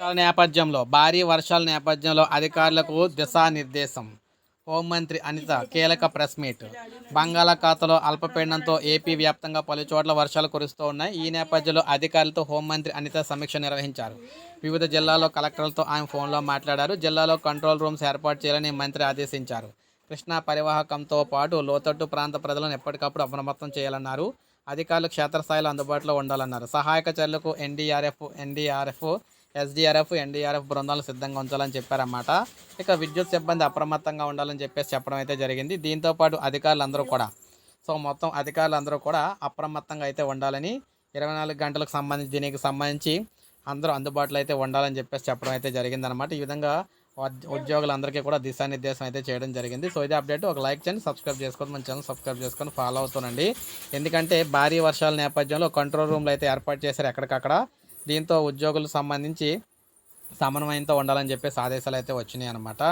వర్షాల నేపథ్యంలో భారీ వర్షాల నేపథ్యంలో అధికారులకు దిశానిర్దేశం. హోంమంత్రి అనిత కీలక ప్రెస్ మీట్. బంగాళాఖాతంలో అల్పపీడనంతో ఏపీ వ్యాప్తంగా పలు చోట్ల వర్షాలు కురుస్తూ ఉన్నాయి. ఈ నేపథ్యంలో అధికారులతో హోంమంత్రి అనిత సమీక్ష నిర్వహించారు. వివిధ జిల్లాల్లో కలెక్టర్లతో ఆయన ఫోన్లో మాట్లాడారు. జిల్లాలో కంట్రోల్ రూమ్స్ ఏర్పాటు చేయాలని మంత్రి ఆదేశించారు. కృష్ణా పరివాహకంతో పాటు లోతట్టు ప్రాంత ప్రజలను ఎప్పటికప్పుడు అప్రమత్తం చేయాలన్నారు. అధికారులు క్షేత్రస్థాయిలో అందుబాటులో ఉండాలన్నారు. సహాయక చర్యలకు ఎన్డీఆర్ఎఫ్ ఎన్డీఆర్ఎఫ్ ఎస్డీఆర్ఎఫ్ ఎన్డీఆర్ఎఫ్ బృందాలు సిద్ధంగా ఉంచాలని చెప్పారన్నమాట. ఇక విద్యుత్ సిబ్బంది అప్రమత్తంగా ఉండాలని చెప్పేసి చెప్పడం అయితే జరిగింది. దీంతో పాటు అధికారులందరూ కూడా. సో మొత్తం అధికారులందరూ కూడా అప్రమత్తంగా అయితే ఉండాలని ఇరవై నాలుగు గంటలకు సంబంధించి దీనికి సంబంధించి అందరూ అందుబాటులో అయితే ఉండాలని చెప్పేసి చెప్పడం అయితే జరిగిందనమాట ఈ విధంగా ఉద్యోగులందరికీ కూడా దిశానిర్దేశం అయితే చేయడం జరిగింది. సో ఇదే అప్డేట్. ఒక లైక్ చేయండి సబ్స్క్రైబ్ చేసుకొని మన ఛానల్ సబ్స్క్రైబ్ చేసుకొని ఫాలో అవుతానండి ఎందుకంటే భారీ వర్షాల నేపథ్యంలో కంట్రోల్ రూమ్లు అయితే ఏర్పాటు చేశారు ఎక్కడికక్కడ. దీంతో ఉద్యోగులకు సంబంధించి సమన్వయంతో ఉండాలని చెప్పేసి ఆదేశాలు అయితే వచ్చినాయి అనమాట